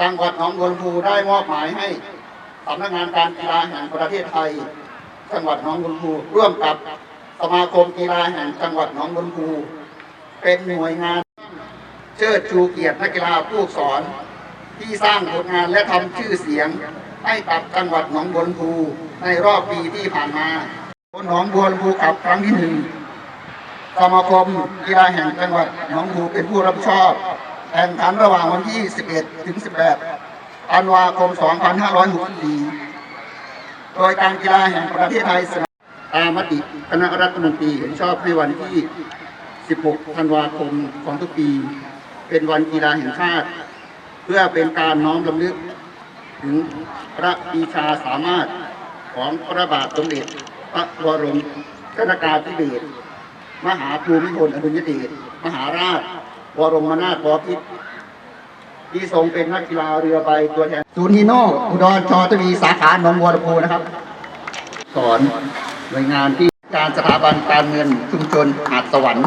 จังหวัดหนองบัวลำพูได้มอบหมายให้สำนักงานการกีฬาแห่งประเทศไทย จังหวัดหนองบัวลำพูร่วมกับสมาคมกีฬาแห่งจังหวัดหนองบัวลำพูเป็นหน่วยงานเชิดชูเกียรตินักกีฬาผู้สอนที่สร้างผลงานและทำชื่อเสียง ให้กับจังหวัดหนองบัวลำพูในรอบปีที่ผ่านมาคนหนองบัวลำพูกับครั้งที่หนึ่งสมาคมกีฬาแห่งจังหวัดหนองบัวเป็นผู้รับผิดชอบ แข่งขันระหว่างวันที่ 11 ถึง 18ธันวาคม 2564 โดยการกีฬาแห่งประเทศไทยเสนอตามมติคณะรัฐมนตรีเห็นชอบให้วันที่ 16 ธันวาคมของทุกปี เป็นวันกีฬาแห่งชาติ เพื่อเป็นการน้อมรำลึก ถึงพระปีชาสามารถของพระบาทสมเด็จพระบรมชนกาธิเบศรมหาภูมิพลอดุลยเดชมหาราช วรมนาถบพิตรที่ทรงเป็นนักกีฬาเรือใบตัวแทนศูนย์ฮีโน่อุดรชอทวีสาขาหนองบัวลำพูนะครับ สอนหน่วยงานที่การสถาบันการเงินชุมชนหาดสวรรค์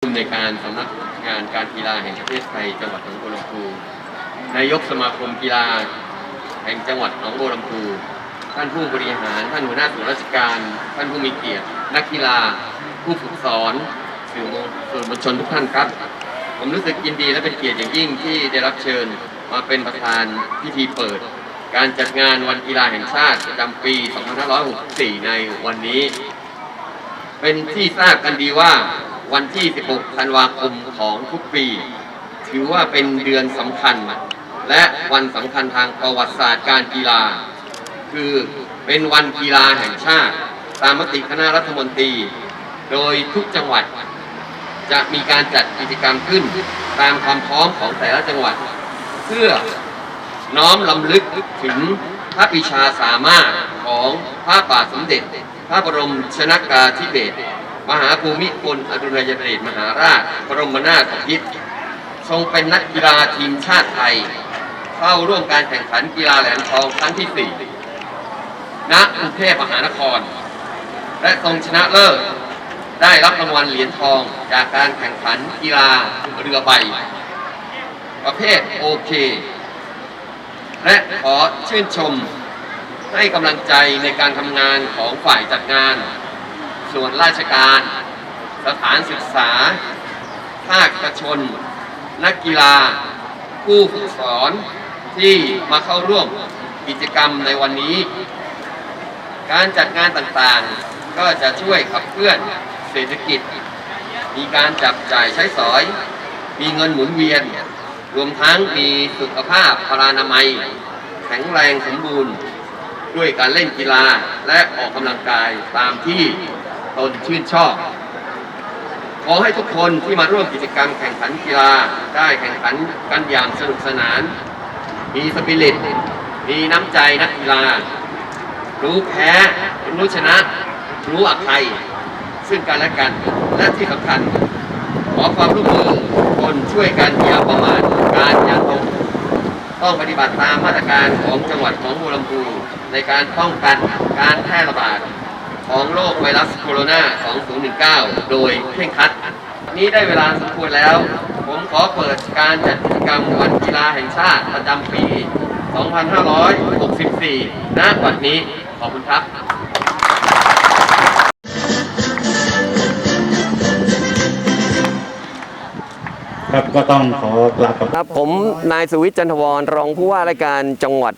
ผู้อำนการสำนักงานการกีฬาแห่งประเทศไทยจังหวัดหนองบัวลำพูนายกสมาคมกีฬา แห่งจังหวัดหนองบัวลำพูท่านผู้บริหาร ท่านหัวหน้าส่วนราชการ ท่านผู้มีเกียรติ นักกีฬา ผู้ฝึกสอนสื่อมวลสื่อมวลชนทุกท่านครับ ผมรู้สึกยินดีและเป็นเกียรติอย่างยิ่งที่ได้รับเชิญมาเป็นประธานพิธีเปิด การจัดงานวันกีฬาแห่งชาติประจำปี 2564 ในวันนี้ เป็นที่ทราบกันดีว่าวันที่ 16 ธันวาคมของทุกปี ถือว่าเป็นเดือนสำคัญ และวันสำคัญทางประวัติศาสตร์การกีฬา คือเป็นวันกีฬาแห่งชาติ ตามมติคณะรัฐมนตรี โดยทุกจังหวัด จะมีการจัดกิจกรรมขึ้นตามความพร้อมของแต่ละจังหวัด เพื่อน้อมลำลึกถึงพระปิชาสามารถของพระบาทสมเด็จ พระบรมชนากาธิเบศรมหาภูมิพลอดุลยเดชมหาราชบรมนาถบพิตรทรงเป็นนักกีฬาทีมชาติไทย เข้าร่วมการแข่งขันกีฬาแหลมทองครั้งที่ 4 ณกรุงเทพมหานคร และทรงชนะเลิศได้รับรางวัลเหรียญทองจากการแข่งขันกีฬาเรือใบ ประเภทโอเค และขอชื่นชมให้กำลังใจในการทำงานของฝ่ายจัดงาน ส่วนราชการ สถานศึกษา ภาคเอกชน นักกีฬา ผู้ฝึกสอนที่มาเข้าร่วมกิจกรรมในวันนี้ การจัดงานต่างๆ ก็จะช่วยขับเคลื่อนเศรษฐกิจ มีการจับจ่ายใช้สอย มีเงินหมุนเวียน รวมทั้งมีสุขภาพพลานามัย แข็งแรงสมบูรณ์ ด้วยการเล่นกีฬาและออกกำลังกายตามที่ตนชื่นชอบขอให้ทุกคนที่มาร่วมกิจกรรมแข่งขันกีฬาได้แข่งขันกันอย่างสนุกสนาน มีสปิริต มีน้ำใจนักกีฬา รู้แพ้รู้ชนะ รู้อภัยซึ่งกันและกันและที่สำคัญ ขอความร่วมมือคนช่วยกันอย่าประมาทการอย่าตกต้องปฏิบัติตามมาตรการของจังหวัดของบัวลำพูในการป้องกันการแพร่ระบาดของโรคไวรัสโคโรนา 2019 โดยเคร่งครัด นี้ได้เวลาสมควรแล้ว ผมขอเปิดการจัดกิจกรรมวันกีฬาแห่งชาติประจำปี 2564ณวันนี้ ขอบคุณครับ ครับก็ต้องขอกราบครับผมนายสุวิทย์จันทวรรองผู้ว่าราชการจังหวัด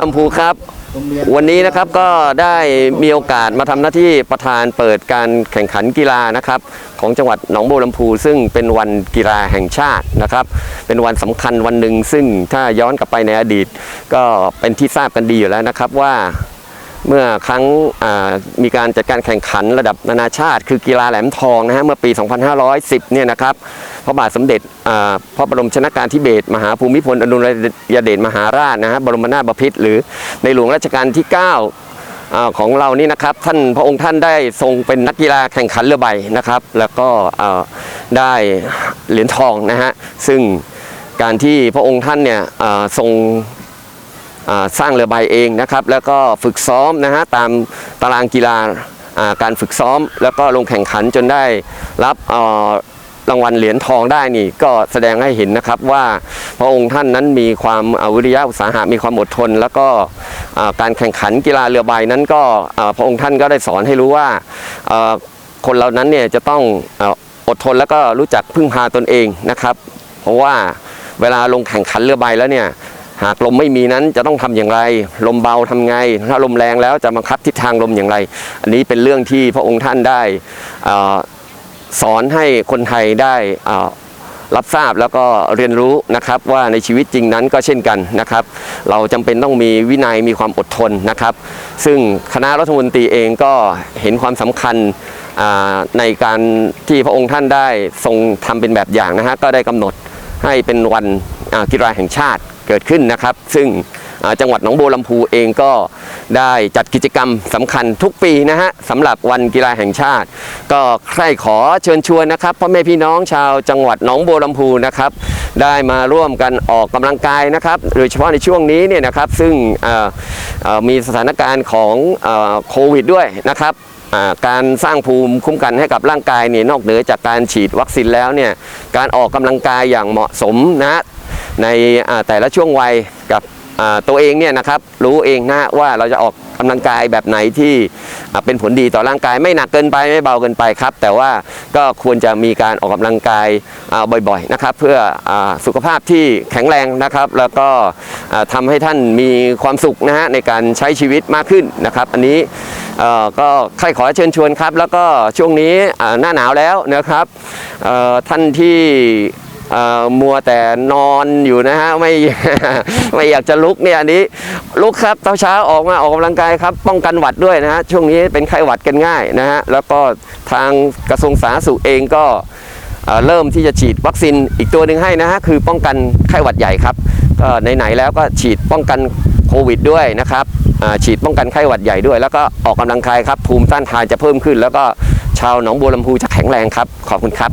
ลำพูครับ วันนี้นะครับก็ได้มีโอกาสมาทำหน้าที่ประธานเปิดการแข่งขันกีฬานะครับ ของจังหวัดหนองบัวลำพู ซึ่งเป็นวันกีฬาแห่งชาตินะครับ เป็นวันสำคัญวันหนึ่งซึ่งถ้าย้อนกลับไปในอดีต ก็เป็นที่ทราบกันดีอยู่แล้วนะครับว่า เมื่อครั้งมีการจัดการแข่งขันระดับนานาชาติ คือกีฬาแหลมทองนะฮะเมื่อปี 2510 เนี่ยนะครับพระบาทสมเด็จพระบรมชนากาธิเบศมหาภูมิพลอดุลยเดชมหาราชนะฮะบรมนาถบพิตรหรือในหลวงรัชกาลที่9อของเรานี่นะครับท่านพระองค์ท่านได้ทรงเป็นนักกีฬาแข่งขันเรือใบนะครับ แล้วก็ได้เหรียญทองนะฮะซึ่งการที่พระองค์ท่านเนี่ยทรง สร้างเรือใบเองนะครับแล้วก็ฝึกซ้อมนะฮะตามตารางกีฬาการฝึกซ้อม แล้วก็ลงแข่งขันจนได้รับรางวัลเหรียญทองได้นี่ก็แสดงให้เห็นนะครับว่าพระองค์ท่านนั้นมีความอาวิริยะอุตสาหะมีความอดทน แล้วก็การแข่งขันกีฬาเรือใบนั้นก็พระองค์ท่านก็ได้สอนให้รู้ว่าคนเรานั้นเนี่ยจะต้องอ่าอดทนแล้วก็รู้จักพึ่งพาตนเองนะครับ เพราะว่าเวลาลงแข่งขันเรือใบแล้วเนี่ย หากลมไม่มีนั้นจะต้องทำอย่างไร ลมเบาทำไง ถ้าลมแรงแล้วจะบังคับทิศทางลมอย่างไร อันนี้เป็นเรื่องที่พระองค์ท่านได้อสอนให้คนไทยได้รับทราบแล้วก็เรียนรู้นะครับว่าในชีวิตจริงนั้นก็เช่นกันนะครับ เราจำเป็นต้องมีวินัยมีความอดทนนะครับ ซึ่งคณะรัฐมนตรีเองก็เห็นความสำคัญในการที่พระองค์ท่านได้ทรงทำเป็นแบบอย่างนะฮะก็ได้กำหนดให้เป็นวันกีฬาแห่งชาติ เกิดขึ้นนะครับ ซึ่งจังหวัดหนองบัวลำพูเองก็ได้จัดกิจกรรมสำคัญทุกปีนะฮะสำหรับวันกีฬาแห่งชาติ ก็ใครขอเชิญชวนนะครับพ่อแม่พี่น้องชาวจังหวัดหนองบัวลำพูนะครับ ได้มาร่วมกันออกกำลังกายนะครับโดยเฉพาะในช่วงนี้เนี่ยนะครับซึ่งมีสถานการณ์ของโควิดด้วยนะครับการสร้างภูมิคุ้มกันให้กับร่างกายเนี่ยนอกเหนือจากการฉีดวัคซีนแล้วเนี่ยการออกกำลังกายอย่างเหมาะสมนะ ในแต่ละช่วงวัยกับตัวเองเนี่ยนะครับรู้เองนะว่าเราจะออกกำลังกายแบบไหนที่เป็นผลดีต่อร่างกายไม่หนักเกินไปไม่เบาเกินไปครับ แต่ว่าก็ควรจะมีการออกกำลังกายบ่อยๆนะครับ เพื่ออสุขภาพที่แข็งแรงนะครับ แล้วก็อ่าทำให้ท่านมีความสุขนะฮะในการใช้ชีวิตมากขึ้นนะครับ อันนี้เอ่อก็ใครขอเชิญชวนครับ แล้วก็ช่วงนี้หน้าหนาวแล้วนะครับท่านที่ มัวแต่นอนอยู่นะฮะไม่ไม่อยากจะลุกเนี่ยอันนี้ลุกครับตอนเช้าออกมาออกกำลังกายครับป้องกันหวัดด้วยนะฮะช่วงนี้เป็นไข้หวัดกันง่ายนะฮะแล้วก็ทางกระทรวงสาธารณสุขเองก็เริ่มที่จะฉีดวัคซีนอีกตัวหนึ่งให้นะฮะคือป้องกันไข้หวัดใหญ่ครับก็ไหนๆแล้วก็ฉีดป้องกันโควิดด้วยนะครับฉีดป้องกันไข้หวัดใหญ่ด้วย แล้วก็ออกกำลังกายครับภูมิต้านทานจะเพิ่มขึ้น แล้วก็ชาวหนองบัวลำพูจะแข็งแรงครับ ขอบคุณครับ